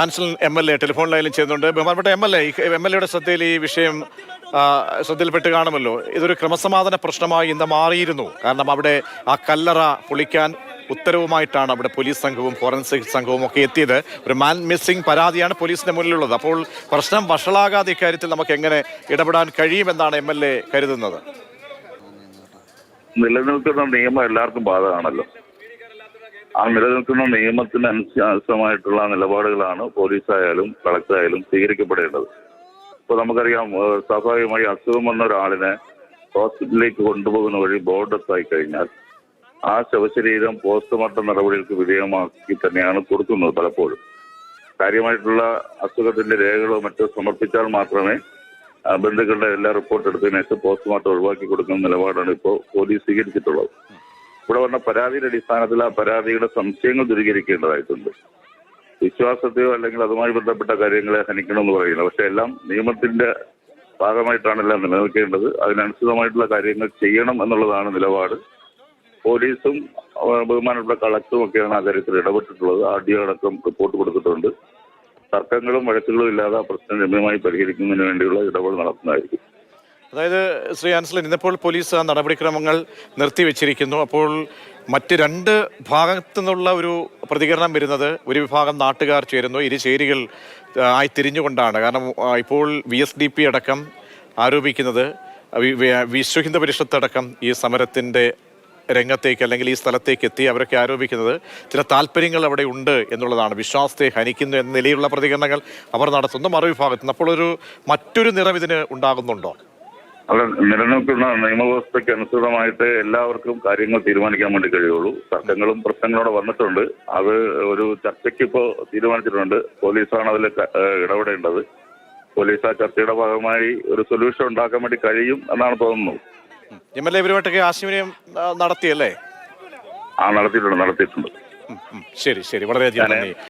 Ansal M L A telephone ലൈനിൽ ചെയ്യുന്നുണ്ട് ബഹുമാനപ്പെട്ട M L A M L എയുടെ ശ്രദ്ധയിൽ ഈ വിഷയം ശ്രദ്ധയിൽപ്പെട്ട് കാണുമല്ലോ. ഇതൊരു ക്രമസമാധാന പ്രശ്നമായി ഇന്ന് മാറിയിരുന്നു. കാരണം അവിടെ ആ കല്ലറ പൊളിക്കാൻ ഉത്തരവുമായിട്ടാണ് അവിടെ പോലീസ് സംഘവും ഫോറൻസിക് സംഘവും ഒക്കെ എത്തിയത്. ഒരു മാൻ മിസ്സിംഗ് പരാതിയാണ് പോലീസിന്റെ മുന്നിലുള്ളത്. അപ്പോൾ പ്രശ്നം വഷളാകാതെ ഇക്കാര്യത്തിൽ നമുക്ക് എങ്ങനെ ഇടപെടാൻ കഴിയുമെന്നാണ് എം എൽ എ കരുതുന്നത്? നിലനിൽക്കുന്ന നിയമം എല്ലാവർക്കും ബാധകമാണല്ലോ. ആ നിലനിൽക്കുന്ന നിയമത്തിന് അനുസൃതമായിട്ടുള്ള നിലപാടുകളാണ് പോലീസായാലും കളക്ടറായാലും സ്വീകരിക്കപ്പെടേണ്ടത്. ഇപ്പൊ നമുക്കറിയാം സ്വാഭാവികമായി അസുഖം വന്ന ഒരാളിനെ ഹോസ്പിറ്റലിലേക്ക് കൊണ്ടുപോകുന്ന വഴി ബോർഡത്തായി കഴിഞ്ഞാൽ ആ ശവശരീരം പോസ്റ്റ്മോർട്ടം നടപടികൾക്ക് വിധേയമാക്കി തന്നെയാണ് കൊടുക്കുന്നത് പലപ്പോഴും. കാര്യമായിട്ടുള്ള അസുഖത്തിന്റെ രേഖകളോ മറ്റോ സമർപ്പിച്ചാൽ മാത്രമേ ബന്ധുക്കളുടെ എല്ലാ റിപ്പോർട്ട് എടുത്തതിനു പോസ്റ്റ്മോർട്ടം ഒഴിവാക്കി കൊടുക്കുന്ന നിലപാടാണ് ഇപ്പോൾ പോലീസ് സ്വീകരിച്ചിട്ടുള്ളത്. ഇവിടെ വന്ന പരാതിയുടെ അടിസ്ഥാനത്തിൽ ആ പരാതിയുടെ സംശയങ്ങൾ ദൂരീകരിക്കേണ്ടതായിട്ടുണ്ട്. വിശ്വാസത്തെയോ അല്ലെങ്കിൽ അതുമായി ബന്ധപ്പെട്ട കാര്യങ്ങളെ ഹനിക്കണമെന്ന് പറയുന്നത് പക്ഷെ എല്ലാം നിയമത്തിന്റെ ഭാഗമായിട്ടാണ് എല്ലാം നിലനിൽക്കേണ്ടത്. അതിനനുസൃതമായിട്ടുള്ള കാര്യങ്ങൾ ചെയ്യണം എന്നുള്ളതാണ് നിലപാട്. പോലീസും ബഹുമാനപ്പെട്ട കളക്ടറും ഒക്കെയാണ് ആ കാര്യത്തിൽ ഇടപെട്ടിട്ടുള്ളത്. ആർ ഡി അടക്കം റിപ്പോർട്ട് കൊടുത്തിട്ടുണ്ട്. തർക്കങ്ങളും വഴക്കുകളും ഇല്ലാതെ ആ പ്രശ്നം രമ്യമായി പരിഹരിക്കുന്നതിന് വേണ്ടിയുള്ള ഇടപെടൽ നടത്തുന്നതായിരിക്കും. അതായത് ശ്രീ ആൻസലൻ ഇന്നിപ്പോൾ പോലീസ് ആ നടപടിക്രമങ്ങൾ നിർത്തിവെച്ചിരിക്കുന്നു. അപ്പോൾ മറ്റ് രണ്ട് ഭാഗത്തു നിന്നുള്ള ഒരു പ്രതികരണം വരുന്നത് ഒരു വിഭാഗം നാട്ടുകാർ ചേരുന്നു. ഇരു ചേരികൾ ആയി തിരിഞ്ഞുകൊണ്ടാണ്. കാരണം ഇപ്പോൾ വി എസ് ഡി പി അടക്കം ആരോപിക്കുന്നത് വിശ്വഹിന്ദ പരിഷത്തടക്കം ഈ സമരത്തിന്റെ രംഗത്തേക്ക് അല്ലെങ്കിൽ ഈ സ്ഥലത്തേക്ക് എത്തി അവരൊക്കെ ആരോപിക്കുന്നത് ചില താല്പര്യങ്ങൾ അവിടെ ഉണ്ട് എന്നുള്ളതാണ്. വിശ്വാസത്തെ ഹനിക്കുന്നു എന്ന നിലയിലുള്ള പ്രതികരണങ്ങൾ അവർ നടത്തുന്നു മറുവിഭാഗത്ത് നിന്ന് അപ്പോൾ ഒരു മറ്റൊരു നിറം ഇതിന് ഉണ്ടാകുന്നുണ്ടോ? അവിടെ നിലനിൽക്കുന്ന നിയമവ്യവസ്ഥയ്ക്ക് അനുസൃതമായിട്ട് എല്ലാവർക്കും കാര്യങ്ങൾ തീരുമാനിക്കാൻ വേണ്ടി കഴിയുള്ളൂ. തർക്കങ്ങളും പ്രശ്നങ്ങളും അവിടെ വന്നിട്ടുണ്ട്. അത് ഒരു ചർച്ചയ്ക്ക് ഇപ്പോൾ തീരുമാനിച്ചിട്ടുണ്ട്. പോലീസാണ് അതിൽ ഇടപെടേണ്ടത്. പോലീസ് ആ ചർച്ചയുടെ ഭാഗമായി ഒരു സൊല്യൂഷൻ ഉണ്ടാക്കാൻ വേണ്ടി കഴിയും എന്നാണ് തോന്നുന്നത് എം എൽ എ ഇവരുമായിട്ടൊക്കെ ആശയവിനിമയം ആ, നടത്തിയല്ലേ? ആ നടത്തിയിട്ടുണ്ട് നടത്തിയിട്ടുണ്ട്. ശരി ശരി. വളരെയധികം നന്ദി.